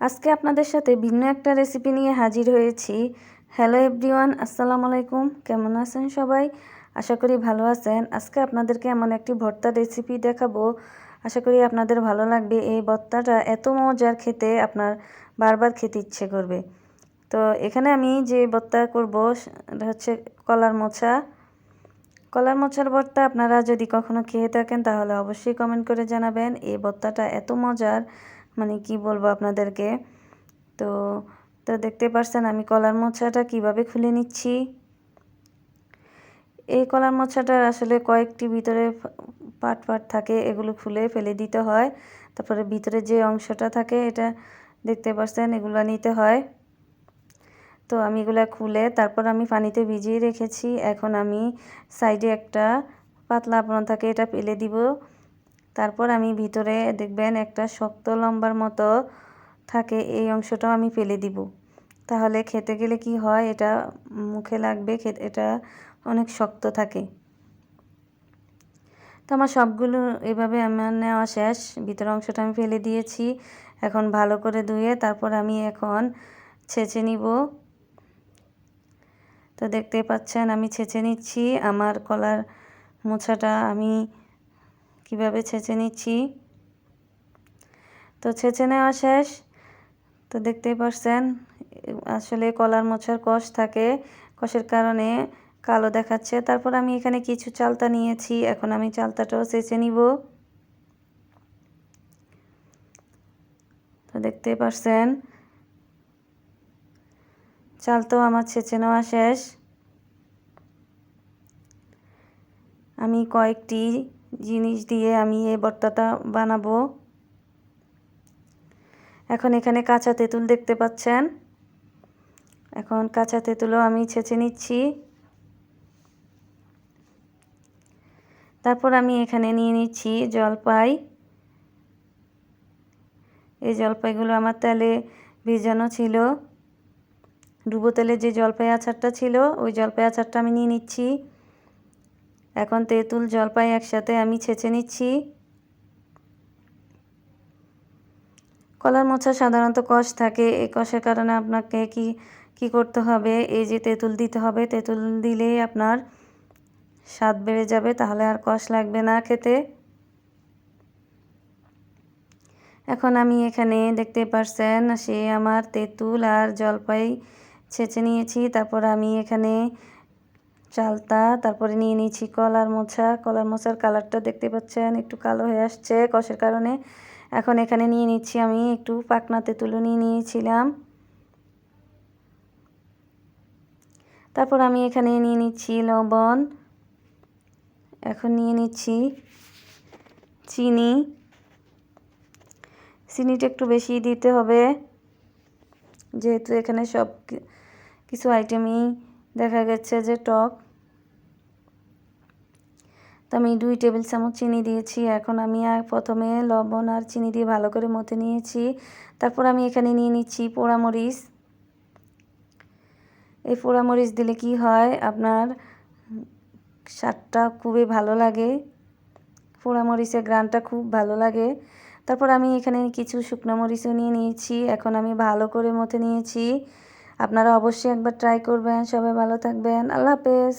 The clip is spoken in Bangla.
আজকে আপনাদের সাথে ভিন্ন একটা রেসিপি নিয়ে হাজির হয়েছি। হ্যালো এভরিওয়ান আসসালামু আলাইকুম। কেমন আছেন সবাই? আশা করি ভালো আছেন। আজকে আপনাদেরকে এমন একটি ভর্তা রেসিপি দেখাবো। আশা করি আপনাদের ভালো লাগবে। এই ভর্তাটা এত মজার খেতে আপনার বারবার খেতে ইচ্ছে করবে। তো এখানে আমি যে ভর্তা করব হচ্ছে কলার মোছা কলার মোচার ভর্তা আপনারা যদি কখনো খেয়ে থাকেন, তাহলে অবশ্যই কমেন্ট করে জানাবেন। এই ভর্তাটা এত মজার। মানে কি বলব আপনাদেরকে? তো তো দেখতে পারছেন আমি কলার মোচাটা কীভাবে খুলে নিচ্ছি? এই কলার মোচাটার আসলে কয়েকটি ভিতরে পাট পাট থাকে, এগুলো খুলে ফেলে দিতে হয়। তারপরে ভিতরে যে অংশটা থাকে, এটা দেখতে পাচ্ছেন এগুলো নিতে হয়। তো আমি এগুলো খুলে তারপর আমি পানিতে ভিজিয়ে রেখেছি। এখন আমি সাইডে একটা পাতলা আপন থাকে, এটা ফেলে দিব। তারপর আমি ভিতরে দেখবেন একটা শক্ত লম্বার মতো থাকে, এই অংশটাও আমি ফেলে দিব। তাহলে খেতে গেলে কি হয়, এটা মুখে লাগবে এটা অনেক শক্ত থাকে। তো আমার সবগুলো এভাবে আমার নেওয়া শেষ। ভিতরের অংশটা আমি ফেলে দিয়েছি। এখন ভালো করে ধুয়ে তারপর আমি এখন ছেঁচে নিব। তো দেখতে পাচ্ছেন, আমি ছেঁচে নিচ্ছি। আমার কলার মোছাটা আমি কীভাবে ছেঁচে নিচ্ছি? তো ছেঁচে নেওয়া শেষ। তো দেখতেই পারছেন, আসলে কলার মোছার কষ থাকে, কষের কারণে কালো দেখাচ্ছে। তারপর আমি এখানে কিছু চালতা নিয়েছি, এখন আমি চালতাটাও চেঁচে নিব। তো দেখতেই পারছেন, চালতাও আমার ছেঁচে নেওয়া শেষ। আমি কয়েকটি জিনিস দিয়ে আমি এই ভর্তাটা বানাবো। এখন এখানে কাঁচা তেঁতুল দেখতে পাচ্ছেন। এখন কাঁচা তেঁতুলও আমি ছেঁচে নিচ্ছি। তারপর আমি এখানে নিয়ে নিচ্ছি জলপাই। এই জলপাইগুলো আমার তেলে ভিজানো ছিল। ডুবো তেলে যে জলপাই আচারটা ছিল, ওই জলপাই আচারটা আমি নিয়ে নিচ্ছি। এখন তেঁতুল জলপাই একসাথে আমি ছেঁচে নিচ্ছি। কলার মোচা সাধারণত কষ থাকে, এই কষের কারণে আপনাকে কি কি করতে হবে? এই যে তেঁতুল দিতে হবে, তেঁতুল দিলেই আপনার স্বাদ বেড়ে যাবে, তাহলে আর কষ লাগবে না খেতে। এখন আমি এখানে দেখতে পারছেন, সে আমার তেঁতুল আর জলপাই ছেঁচে নিয়েছি, তারপর আমি এখানে চালতা, তারপরে নিয়ে নিয়েছি কলার মোছা। কলার মোছার কালারটা দেখতে পাচ্ছেন, একটু কালো হয়ে আসছে কষের কারণে। এখন এখানে নিয়ে নিচ্ছি আমি একটু পাকনাতে তুলে নিয়ে নিয়েছিলাম। তারপর আমি এখানে নিয়ে নিচ্ছি লবণ। এখন নিয়ে নিচ্ছি চিনি। চিনিটা একটু বেশি দিতে হবে। যেহেতু এখানে সব কিছু আইটেমই দেখা গেছে যে টক। তো আমি দুই টেবিল চামচ চিনি দিয়েছি। এখন আমি আর প্রথমে লবণ আর চিনি দিয়ে ভালো করে মতে নিয়েছি। তারপর আমি এখানে নিয়ে নিচ্ছি পোড়ামরিচ। এই পোড়ামরিচ দিলে কি হয়? আপনার স্বাদটা খুবই ভালো লাগে। পোড়ামরিচের গ্রানটা খুব ভালো লাগে। তারপর আমি এখানে কিছু শুকনো মরিচও নিয়ে নিয়েছি। এখন আমি ভালো করে মতে নিয়েছি। আপনারা অবশ্যই একবার ট্রাই করবেন। সবাই ভালো থাকবেন। আল্লাহ হাফেজ।